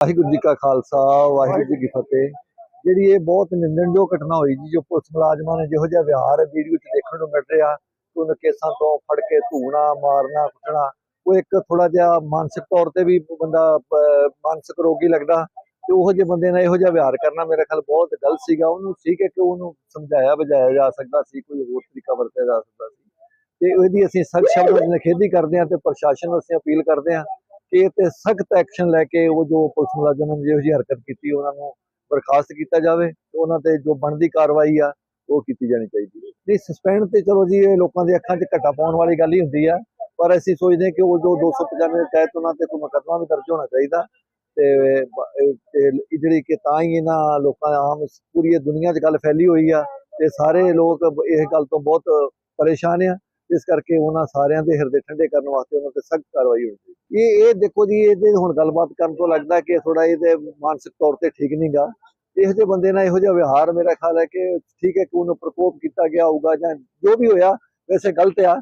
ਵਾਹਿਗੁਰੂ ਜੀ ਕਾ ਖਾਲਸਾ ਵਾਹਿਗੁਰੂ ਜੀ ਕੀ ਫਤਿਹ। ਜਿਹੜੀ ਇਹ ਬਹੁਤ ਨਿੰਦਣਯੋਗ ਘਟਨਾ ਹੋਈ ਜੀ ਜੋ ਪੁਲਿਸ ਮੁਲਾਜ਼ਮਾਂ ਨੇ ਜਿਹੋ ਜਿਹਾ ਵਿਹਾਰ ਵੀਡੀਓ 'ਚ ਦੇਖਣ ਨੂੰ ਮਿਲ ਰਿਹਾ ਉਹਨਾਂ ਕੇਸਾਂ ਤੋਂ ਫੜ ਕੇ ਧੂਣਾ ਮਾਰਨਾ ਕੁੱਟਣਾ ਉਹ ਇੱਕ ਥੋੜਾ ਜਿਹਾ ਮਾਨਸਿਕ ਤੌਰ ਤੇ ਵੀ ਬੰਦਾ ਅਹ, ਮਾਨਸਿਕ ਰੋਗੀ ਲੱਗਦਾ ਤੇ ਉਹੋ ਜਿਹੇ ਬੰਦੇ ਨਾਲ ਇਹੋ ਜਿਹਾ ਵਿਹਾਰ ਕਰਨਾ ਮੇਰੇ ਖਿਆਲ ਬਹੁਤ ਗਲਤ ਸੀਗਾ। ਉਹਨੂੰ ਠੀਕ ਹੈ ਕਿ ਉਹਨੂੰ ਸਮਝਾਇਆ ਬੁਝਾਇਆ ਜਾ ਸਕਦਾ ਸੀ ਕੋਈ ਹੋਰ ਤਰੀਕਾ ਵਰਤਿਆ ਜਾ ਸਕਦਾ ਸੀ। ਤੇ ਇਹਦੀ ਅਸੀਂ ਸਖਤ ਸ਼ਬਦਾਂ 'ਚ ਨਿਖੇਧੀ ਕਰਦੇ ਹਾਂ ਤੇ ਪ੍ਰਸ਼ਾਸਨ ਨੂੰ ਅਸੀਂ ਅਪੀਲ ਕਰਦੇ ਹਾਂ ਕਿ ਇਹ ਤੇ ਸਖਤ ਐਕਸ਼ਨ ਲੈ ਕੇ ਉਹ ਜੋ ਪੁਲਿਸ ਮੁਲਾਜ਼ਮ ਨੇ ਜਿਹੋ ਜਿਹੀ ਹਰਕਤ ਕੀਤੀ, ਉਹਨਾਂ ਨੂੰ ਬਰਖਾਸਤ ਕੀਤਾ ਜਾਵੇ ਤੇ ਉਹਨਾਂ ਤੇ ਜੋ ਬਣਦੀ ਕਾਰਵਾਈ ਆ, ਉਹ ਕੀਤੀ ਜਾਣੀ ਚਾਹੀਦੀ ਹੈ। ਨਹੀਂ ਸਸਪੈਂਡ ਤੇ ਚਲੋ ਜੀ, ਇਹ ਲੋਕਾਂ ਦੀ ਅੱਖਾਂ 'ਚ ਘੱਟਾ ਪਾਉਣ ਵਾਲੀ ਗੱਲ ਹੀ ਹੁੰਦੀ ਆ, ਪਰ ਅਸੀਂ ਸੋਚਦੇ ਹਾਂ ਕਿ ਉਹ ਜੋ 295 ਦੇ ਤਹਿਤ ਉਹਨਾਂ ਤੇ ਕੋਈ ਮੁਕੱਦਮਾ ਵੀ ਦਰਜ ਹੋਣਾ ਚਾਹੀਦਾ ਤੇ ਜਿਹੜੀ ਕਿ ਤਾਂ ਹੀ ਇਹਨਾਂ ਲੋਕਾਂ ਆਮ ਪੂਰੀ ਇਹ ਦੁਨੀਆ 'ਚ ਗੱਲ ਫੈਲੀ ਹੋਈ ਆ ਤੇ ਸਾਰੇ ਲੋਕ ਬ- ਇਸ ਗੱਲ ਤੋਂ ਬਹੁਤ ਪਰੇਸ਼ਾਨ ਆ। ਇਸ ਕਰਕੇ ਉਹਨਾਂ ਸਾਰਿਆਂ ਦੇ ਹਿਰਦੇ ਠੰਡੇ ਕਰਨ ਵਾਸਤੇ ਉਹਨਾਂ ਤੇ ਸਖਤ ਕਾਰਵਾਈ ਹੋਣੀ ਚਾਹੀਦੀ। ਇਹ ਇਹ ਦੇਖੋ ਜੀ, ਇਹਦੇ ਹੁਣ ਗੱਲਬਾਤ ਕਰਨ ਤੋਂ ਲੱਗਦਾ ਕਿ ਥੋੜਾ ਇਹਦੇ ਮਾਨਸਿਕ ਤੌਰ ਤੇ ਠੀਕ ਨਹੀਂਗਾ ਇਹੋ ਜਿਹੇ ਬੰਦੇ ਨਾਲ ਇਹੋ ਜਿਹਾ ਵਿਹਾਰ ਮੇਰਾ ਖਿਆਲ ਹੈ ਕਿ ਠੀਕ ਹੈ ਕਿ ਉਹਨੂੰ ਪ੍ਰਕੋਪ ਕੀਤਾ ਗਿਆ ਹੋਊਗਾ ਜਾਂ ਜੋ ਵੀ ਹੋਇਆ, ਵੈਸੇ ਗਲਤ ਆ।